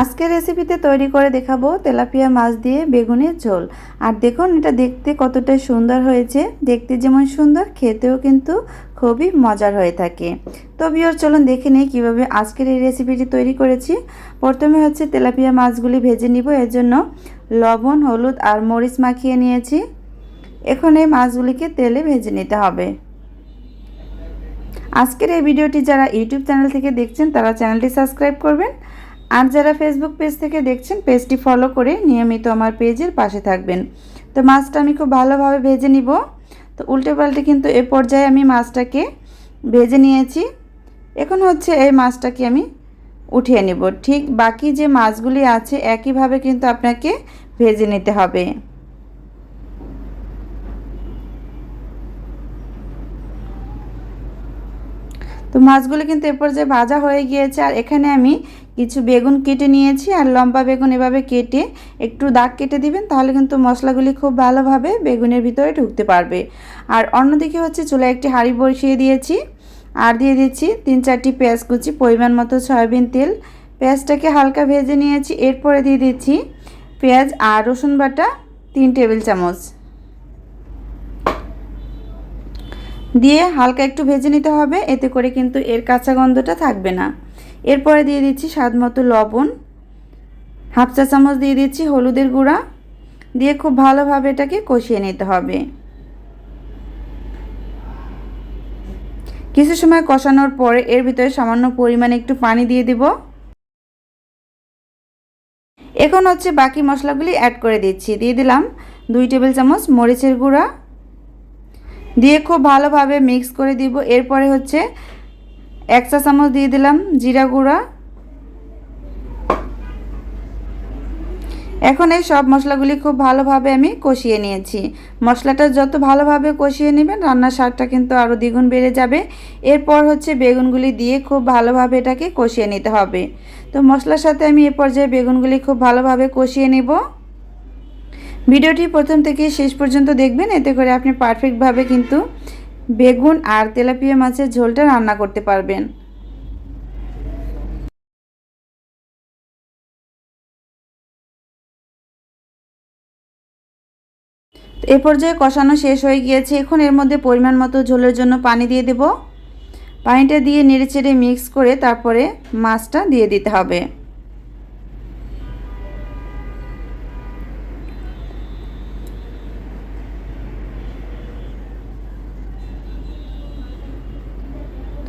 আজকের রেসিপিতে তৈরি করে দেখাবো তেলাপিয়া মাছ দিয়ে বেগুনের ঝোল। আর দেখুন, এটা দেখতে কতটা সুন্দর হয়েছে। দেখতে যেমন সুন্দর, খেতেও কিন্তু খুবই মজার হয়ে থাকে। তো চলুন দেখে নিই কীভাবে আজকের এই রেসিপিটি তৈরি করেছি। প্রথমে হচ্ছে তেলাপিয়া মাছগুলি ভেজে নিব। এর জন্য লবণ, হলুদ আর মরিচ মাখিয়ে নিয়েছি। এখন এই মাছগুলিকে তেলে ভেজে নিতে হবে। আজকের এই ভিডিওটি যারা ইউটিউব চ্যানেল থেকে দেখছেন, তারা চ্যানেলটি সাবস্ক্রাইব করবেন। আর যারা ফেসবুক পেজ থেকে দেখছেন পেজটি ফলো করে নিয়মিত আমার পেজের পাশে থাকবেন। তো মাছটা আমি খুব ভালোভাবে ভেজে নিব। তো উল্টে পাল্টে কিন্তু এ পর্যায়ে আমি মাছটাকে ভেজে নিয়েছি। এখন হচ্ছে এই মাছটাকে আমি উঠিয়ে নেব। ঠিক বাকি যে মাছগুলি আছে, একইভাবে কিন্তু আপনাকে ভেজে নিতে হবে। তো মাছগুলো কিন্তু এ পর্যায়ে ভাজা হয়ে গিয়েছে। আর এখানে আমি কিছু বেগুন কেটে নিয়েছি আর লম্বা বেগুন এভাবে কেটে একটু দাগ কেটে দিবেন, তাহলে কিন্তু মশলাগুলি খুব ভালোভাবে বেগুনের ভিতরে ঢুকতে পারবে। আর অন্যদিকে হচ্ছে চুলে একটি হাঁড়ি বসিয়ে দিয়েছি। আর দিয়ে দিচ্ছি তিন চারটি পেঁয়াজ কুচি, পরিমাণ মতো সয়াবিন তেল। পেঁয়াজটাকে হালকা ভেজে নিয়েছি, এরপরে দিয়ে দিচ্ছি পেঁয়াজ আর রসুন বাটা তিন টেবিল চামচ। দিয়ে হালকা একটু ভেজে নিতে হবে, এতে করে কিন্তু এর কাঁচা গন্ধটা থাকবে না। এরপরে দিয়ে দিচ্ছি স্বাদ লবণ, হাফ চা চামচ দিয়ে দিচ্ছি হলুদের গুঁড়া, দিয়ে খুব ভালোভাবে এটাকে কষিয়ে নিতে হবে। কিছু সময় কষানোর পরে এর ভিতরে সামান্য পরিমাণে একটু পানি দিয়ে দিব। এখন হচ্ছে বাকি মশলাগুলি অ্যাড করে দিচ্ছি। দিয়ে দিলাম দুই টেবিল চামচ মরিচের গুঁড়া। দিয়ে খুব ভালোভাবে মিক্স করে দিব। এরপরে হচ্ছে এক চা চামচ দিয়ে দিলাম জিরা গুঁড়া। এখন এই সব মশলাগুলি খুব ভালোভাবে আমি কষিয়ে নিয়েছি। মশলাটা যত ভালোভাবে কষিয়ে নেবেন, রান্নার স্বাদটা কিন্তু আরও দ্বিগুণ বেড়ে যাবে। এরপর হচ্ছে বেগুনগুলি দিয়ে খুব ভালোভাবে এটাকে কষিয়ে নিতে হবে। তো মশলার সাথে আমি এ পর্যায়ে বেগুনগুলি খুব ভালোভাবে কষিয়ে নেব। ভিডিওটি প্রথম থেকে শেষ পর্যন্ত দেখবেন, এতে করে আপনি পারফেক্টভাবে কিন্তু বেগুন আর তেলাপিয়া মাছের ঝোলটা রান্না করতে পারবেন। এ পর্যায়ে কষানো শেষ হয়ে গিয়েছে। এখন এর মধ্যে পরিমাণ মতো ঝোলের জন্য পানি দিয়ে দেব। পানিটা দিয়ে নেড়ে চেড়ে মিক্স করে তারপরে মাছটা দিয়ে দিতে হবে।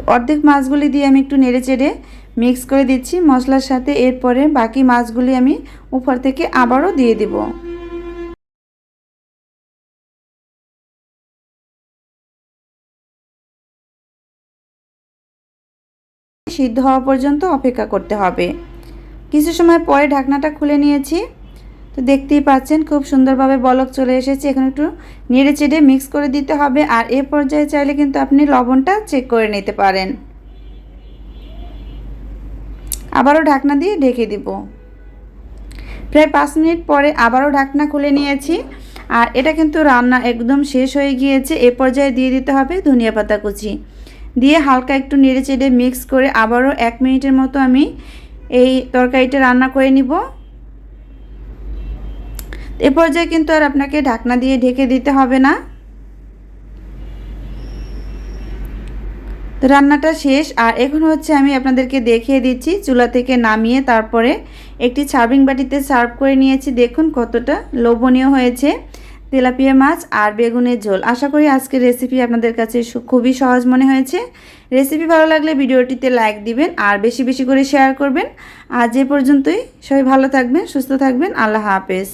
অর্ধেক মাছগুলি দিয়ে আমি একটু নেড়ে চেড়ে মিক্স করে দিচ্ছি। মশলার সাথে এরপরে বাকি মাছগুলি আমি উপর থেকে আবারও দিয়ে দিব। সিদ্ধ হওয়া পর্যন্ত অপেক্ষা করতে হবে। কিছু সময় পরে ঢাকনাটা খুলে নিয়েছি। তো দেখতেই পাচ্ছেন, খুব সুন্দরভাবে বলক চলে এসেছে। এখন একটু নেড়ে চেড়ে মিক্স করে দিতে হবে। আর এ পর্যায়ে চাইলে কিন্তু আপনি লবণটা চেক করে নিতে পারেন। আবারও ঢাকনা দিয়ে ঢেকে দিব। প্রায় পাঁচ মিনিট পরে আবারও ঢাকনা খুলে নিয়েছি। আর এটা কিন্তু রান্না একদম শেষ হয়ে গিয়েছে। এ পর্যায়ে দিয়ে দিতে হবে ধনিয়া পাতা কুচি। দিয়ে হালকা একটু নেড়ে চেড়ে মিক্স করে আবারও এক মিনিটের মতো আমি এই তরকারিটা রান্না করে নিব। এ পর্যায়ে কিন্তু আর আপনাকে ঢাকনা দিয়ে ঢেকে দিতে হবে না। তো রান্নাটা শেষ, আর এখন হচ্ছে আমি আপনাদেরকে দেখিয়ে দিচ্ছি চুলা থেকে নামিয়ে তারপরে একটি সার্ভিং বাটিতে সার্ভ করে নিয়েছি। দেখুন কতটা লোভনীয় হয়েছে। তেলাপিয়া মাছ আর বেগুনের ঝোল। আশা করি আজকের রেসিপি আপনাদের কাছে খুবই সহজ মনে হয়েছে। রেসিপি ভালো লাগলে ভিডিওটিতে লাইক দিবেন আর বেশি বেশি করে শেয়ার করবেন। আজ এ পর্যন্তই। সবাই ভালো থাকবেন, সুস্থ থাকবেন। আল্লাহ হাফেজ।